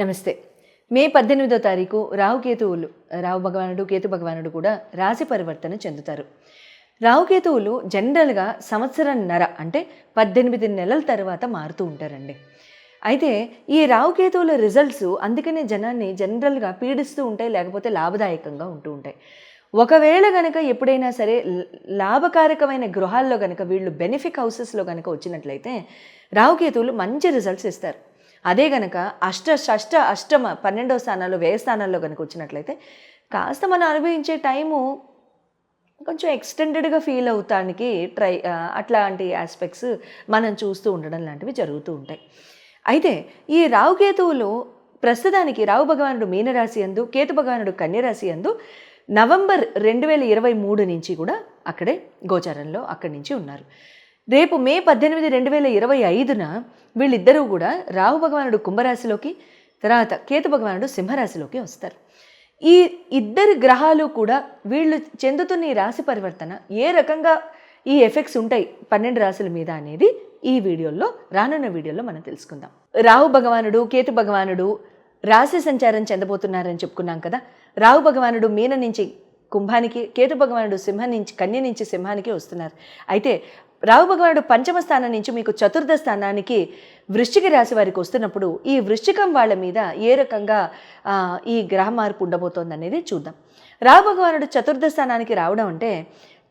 నమస్తే. మే పద్దెనిమిదో తారీఖు రాహుకేతువులు రాహు భగవానుడు కేతు భగవానుడు కూడా రాశి పరివర్తన చెందుతారు. రాహుకేతువులు జనరల్గా సంవత్సరంన్నర అంటే పద్దెనిమిది నెలల తర్వాత మారుతూ ఉంటారండి. అయితే ఈ రాహుకేతువుల రిజల్ట్స్ అందుకనే జనాన్ని జనరల్గా పీడిస్తూ ఉంటాయి లేకపోతే లాభదాయకంగా ఉంటూ ఉంటాయి. ఒకవేళ గనక ఎప్పుడైనా సరే లాభకారకమైన గృహాల్లో గనక వీళ్ళు బెనిఫిక్ హౌసెస్లో కనుక వచ్చినట్లయితే రాహుకేతువులు మంచి రిజల్ట్స్ ఇస్తారు. అదే గనక అష్ట షష్ట అష్టమ పన్నెండవ స్థానాల్లో వ్యయ స్థానాల్లో కనుక వచ్చినట్లయితే కాస్త మనం అనుభవించే టైము కొంచెం ఎక్స్టెండెడ్గా ఫీల్ అవుతానికి ట్రై అట్లాంటి ఆస్పెక్ట్స్ మనం చూస్తూ ఉండడం లాంటివి జరుగుతూ ఉంటాయి. అయితే ఈ రావుకేతువులు ప్రస్తుతానికి రావు భగవానుడు మీనరాశి అందు కేతు భగవానుడు కన్యరాశి అందు నవంబర్ రెండు వేల ఇరవై మూడు నుంచి కూడా అక్కడే గోచారంలో అక్కడి నుంచి ఉన్నారు. రేపు మే పద్దెనిమిది రెండు వేల ఇరవై ఐదున వీళ్ళిద్దరూ కూడా రాహు భగవానుడు కుంభరాశిలోకి తర్వాత కేతు భగవానుడు సింహరాశిలోకి వస్తారు. ఈ ఇద్దరు గ్రహాలు కూడా వీళ్ళు చెందుతున్న ఈ రాశి పరివర్తన ఏ రకంగా ఈ ఎఫెక్ట్స్ ఉంటాయి పన్నెండు రాశుల మీద అనేది ఈ వీడియోలో రానున్న వీడియోలో మనం తెలుసుకుందాం. రాహు భగవానుడు కేతు భగవానుడు రాశి సంచారం చెందబోతున్నారని చెప్పుకున్నాం కదా. రాహు భగవానుడు మీన నుంచి కుంభానికి కేతు భగవానుడు సింహం నుంచి కన్య నుంచి సింహానికి వస్తున్నారు. అయితే రాహు భగవానుడు పంచమ స్థానం నుంచి మీకు చతుర్థ స్థానానికి వృశ్చిక రాశి వారికి వస్తున్నప్పుడు ఈ వృశ్చికం వాళ్ళ మీద ఏ రకంగా ఈ గ్రహ మార్పు ఉండబోతోంది అనేది చూద్దాం. రాహు భగవానుడు చతుర్థ స్థానానికి రావడం అంటే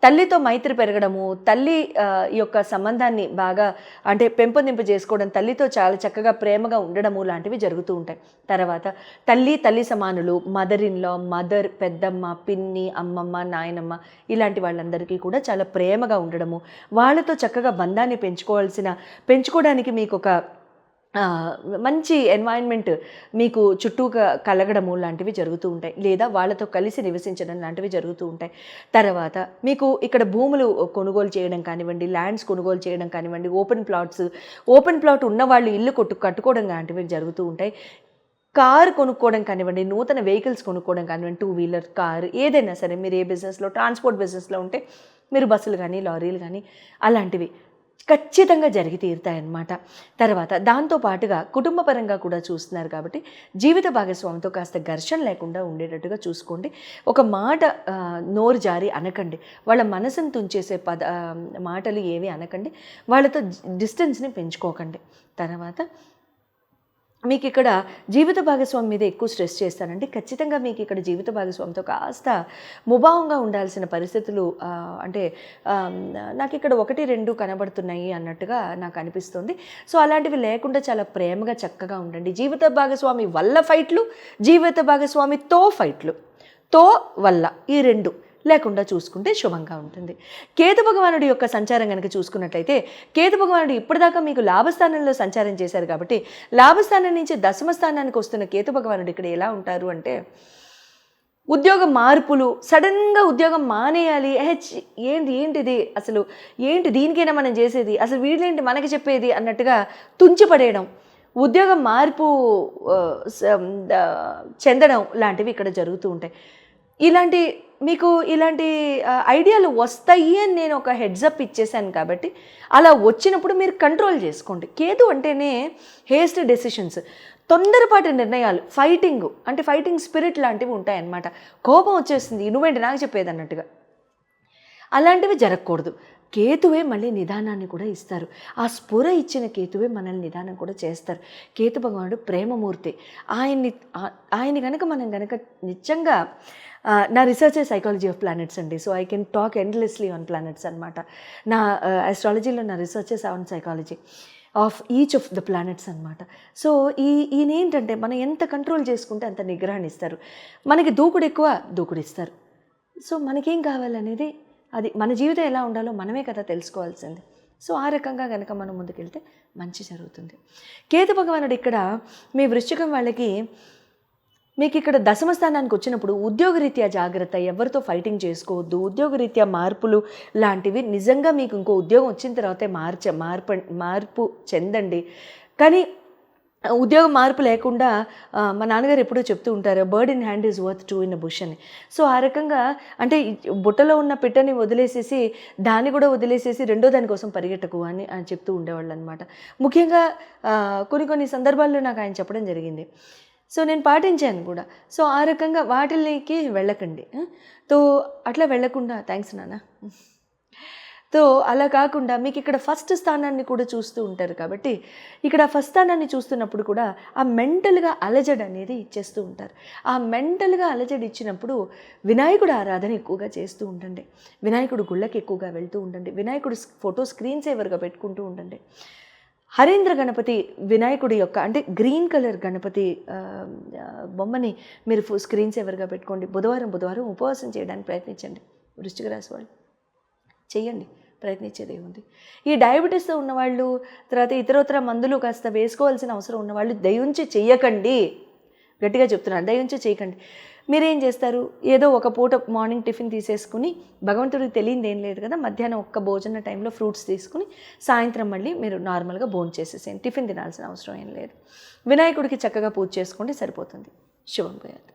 తల్లితో మైత్రి పెరగడము తల్లి యొక్క సంబంధాన్ని బాగా అంటే పెంపొందింపు చేసుకోవడం తల్లితో చాలా చక్కగా ప్రేమగా ఉండడము లాంటివి జరుగుతూ ఉంటాయి. తర్వాత తల్లి తల్లి సమానులు మదర్ ఇన్లా మదర్ పెద్దమ్మ పిన్ని అమ్మమ్మ నాయనమ్మ ఇలాంటి వాళ్ళందరికీ కూడా చాలా ప్రేమగా ఉండడము. వాళ్ళతో చక్కగా బంధాన్ని పెంచుకోవాల్సిన పెంచుకోవడానికి మీకు ఒక మంచి ఎన్వైరన్మెంట్ మీకు చుట్టూ కలగడము లాంటివి జరుగుతూ ఉంటాయి. లేదా వాళ్ళతో కలిసి నివసించడం లాంటివి జరుగుతూ ఉంటాయి. తర్వాత మీకు ఇక్కడ భూములు కొనుగోలు చేయడం కానివ్వండి ల్యాండ్స్ కొనుగోలు చేయడం కానివ్వండి ఓపెన్ ప్లాట్స్ ఓపెన్ ప్లాట్ ఉన్న వాళ్ళు ఇల్లు కొట్టు కట్టుకోవడం లాంటివి జరుగుతూ ఉంటాయి. కారు కొనుక్కోవడం కానివ్వండి నూతన వెహికల్స్ కొనుక్కోవడం కానివ్వండి టూ వీలర్ కార్ ఏదైనా సరే మీరు ఏ బిజినెస్లో ట్రాన్స్పోర్ట్ బిజినెస్లో ఉంటే మీరు బస్సులు కానీ లారీలు కానీ అలాంటివి ఖచ్చితంగా జరిగి తీరుతాయన్నమాట. తర్వాత దాంతో పాటుగా కూడా చూస్తున్నారు కాబట్టి జీవిత భాగస్వామితో కాస్త ఘర్షణ లేకుండా ఉండేటట్టుగా చూసుకోండి. ఒక మాట నోరు జారి అనకండి. వాళ్ళ మనసును తుంచేసే పద మాటలు ఏవి అనకండి. వాళ్ళతో డిస్టెన్స్ని పెంచుకోకండి. తర్వాత మీకు ఇక్కడ జీవిత భాగస్వామి మీద ఎక్కువ స్ట్రెస్ చేస్తానండి. ఖచ్చితంగా మీకు ఇక్కడ జీవిత భాగస్వామితో కాస్త ముభావంగా ఉండాల్సిన పరిస్థితులు అంటే నాకు ఇక్కడ ఒకటి రెండు కనబడుతున్నాయి అన్నట్టుగా నాకు అనిపిస్తుంది సో అలాంటివి లేకుండా చాలా ప్రేమగా చక్కగా ఉండండి. జీవిత భాగస్వామి వల్ల ఫైట్లు జీవిత భాగస్వామితో ఫైట్లు. తో వల్ల ఈ రెండు. లేకుండా చూసుకుంటే శుభంగా ఉంటుంది. కేతు భగవానుడి యొక్క సంచారం కనుక చూసుకున్నట్లయితే కేతు భగవానుడు ఇప్పటిదాకా మీకు లాభస్థానంలో సంచారం చేశారు కాబట్టి లాభస్థానం నుంచి దశమ స్థానానికి వస్తున్న కేతు భగవానుడు ఇక్కడ ఎలా ఉంటారు అంటే ఉద్యోగ మార్పులు సడన్గా ఉద్యోగం మానేయాలి హెచ్ ఏంటి ఏంటిది అసలు ఏంటి దీనికైనా మనం చేసేది అసలు వీళ్ళేంటి మనకి చెప్పేది అన్నట్టుగా తుంచిపడేయడం ఉద్యోగం మార్పు స- చెందడం లాంటివి ఇక్కడ జరుగుతూ ఉంటాయి. ఇలాంటి మీకు ఇలాంటి ఐడియాలు వస్తాయి అని నేను ఒక హెడ్జప్ ఇచ్చేసాను కాబట్టి అలా వచ్చినప్పుడు మీరు కంట్రోల్ చేసుకోండి. కేదు అంటేనే హేస్ట్ డెసిషన్స్ తొందరపాటి నిర్ణయాలు ఫైటింగ్ అంటే ఫైటింగ్ స్పిరిట్ లాంటివి ఉంటాయన్నమాట. కోపం వచ్చేస్తుంది నువ్వేంటి నాకు చెప్పేది అన్నట్టుగా. అలాంటివి జరగకూడదు. కేతువే మళ్ళీ నిదానాన్ని కూడా ఇస్తారు. ఆ స్ఫుర ఇచ్చిన కేతువే మనల్ని నిదానం కూడా చేస్తారు. కేతు భగవానుడు ప్రేమమూర్తి. ఆయన్ని ఆయన కనుక మనం కనుక నిజంగా నా రీసెర్చ్ సైకాలజీ ఆఫ్ ప్లానెట్స్ అండి. So I can talk endlessly on planets అనమాట నా ఆస్ట్రాలజీలో నా researches on psychology of each of the planets అనమాట సో ఈ ఈయన ఏంటంటే మనం ఎంత కంట్రోల్ చేసుకుంటే అంత నిగ్రహాన్ని ఇస్తారు. మనకి దూకుడు ఎక్కువ దూకుడు ఇస్తారు. సో మనకేం కావాలనేది అది మన జీవితం ఎలా ఉండాలో మనమే కదా తెలుసుకోవాల్సింది. సో ఆ రకంగా కనుక మనం ముందుకెళ్తే మంచి జరుగుతుంది. కేతు భగవానుడు ఇక్కడ మీ వృశ్చికం వాళ్ళకి మీకు ఇక్కడ దశమ స్థానానికి వచ్చినప్పుడు ఉద్యోగరీత్యా జాగ్రత్త ఎవరితో ఫైటింగ్ చేసుకోవద్దు ఉద్యోగరీత్యా మార్పులు లాంటివి నిజంగా మీకు ఇంకో ఉద్యోగం వచ్చిన తర్వాతే మార్చ మార్ప మార్పు చెందండి. కానీ ఉద్యోగ మార్పు లేకుండా మా నాన్నగారు ఎప్పుడూ చెప్తూ ఉంటారు bird in hand is worth two in bush అని. సో ఆ రకంగా అంటే బుట్టలో ఉన్న పిట్టని వదిలేసేసి దాన్ని కూడా వదిలేసేసి రెండో దానికోసం పరిగెట్టకు అని అని చెప్తూ ఉండేవాళ్ళు అనమాట ముఖ్యంగా కొన్ని కొన్ని సందర్భాల్లో నాకు ఆయన చెప్పడం జరిగింది. సో నేను పాటించాను కూడా. సో ఆ రకంగా వాటికి వెళ్ళకండి. తో అట్లా వెళ్ళకుండా థ్యాంక్స్ నాన్న. తో అలా కాకుండా మీకు ఇక్కడ ఫస్ట్ స్థానాన్ని కూడా చూస్తూ ఉంటారు కాబట్టి ఇక్కడ ఫస్ట్ స్థానాన్ని చూస్తున్నప్పుడు కూడా ఆ మెంటల్గా అలజడి అనేది చేస్తూ ఉంటారు. ఆ మెంటల్గా అలజడి ఇచ్చినప్పుడు వినాయకుడు ఆరాధన ఎక్కువగా చేస్తూ ఉండండి. వినాయకుడు గుళ్ళకి ఎక్కువగా వెళ్తూ ఉండండి. వినాయకుడు ఫోటో స్క్రీన్ సేవర్గా పెట్టుకుంటూ ఉండండి. హరీంద్ర గణపతి వినాయకుడి యొక్క అంటే గ్రీన్ కలర్ గణపతి బొమ్మని మీరు స్క్రీన్ సేవర్గా పెట్టుకోండి. బుధవారం బుధవారం ఉపవాసం చేయడానికి ప్రయత్నించండి. వృశ్చిక రాశి వాళ్ళు. చేయండి ప్రయత్నించేది ఏముంది ఈ డయాబెటీస్తో ఉన్నవాళ్ళు తర్వాత ఇతరత్ర మందులు కాస్త వేసుకోవాల్సిన అవసరం ఉన్నవాళ్ళు దయించి చెయ్యకండి. గట్టిగా చెప్తున్నాను దయించి చేయకండి మీరేం చేస్తారు? ఏదో ఒక పూట మార్నింగ్ టిఫిన్ తీసేసుకుని భగవంతుడికి తెలియదు ఏం లేదు కదా మధ్యాహ్నం ఒక్క భోజన టైంలో ఫ్రూట్స్ తీసుకుని సాయంత్రం మళ్ళీ మీరు నార్మల్గా భోజనం చేసేసేయండి. టిఫిన్ తినాల్సిన అవసరం ఏం లేదు. వినాయకుడికి చక్కగా పూజ చేసుకోండి సరిపోతుంది. శుభం పోయారు